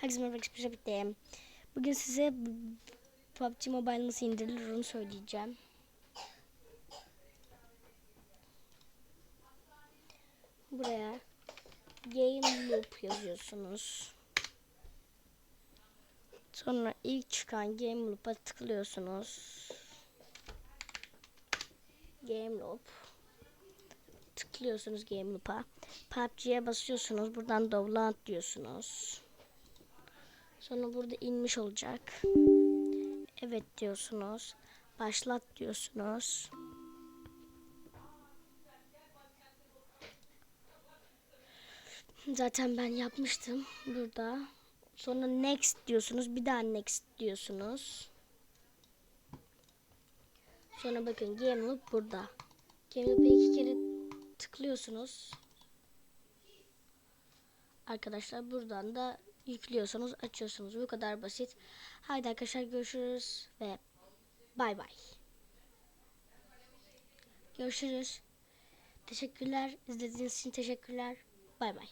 Herkese merhaba arkadaşlar bitti. Bugün size PUBG Mobile nasıl indirilir onu söyleyeceğim. Buraya Game Loop yazıyorsunuz. Sonra ilk çıkan Game Loop'a tıklıyorsunuz. Game Loop. Tıklıyorsunuz Game Loop'a. PUBG'ye basıyorsunuz. Buradan download diyorsunuz. Sonra burada inmiş olacak. Evet diyorsunuz. Başlat diyorsunuz. Zaten ben yapmıştım burada. Sonra next diyorsunuz. Bir daha next diyorsunuz. Sonra bakın game loop burada. Game loop'a iki kere tıklıyorsunuz. Arkadaşlar buradan da yüklüyorsunuz, açıyorsunuz. Bu kadar basit. Haydi arkadaşlar görüşürüz ve bay bay. Görüşürüz. Teşekkürler. İzlediğiniz için teşekkürler. Bay bay.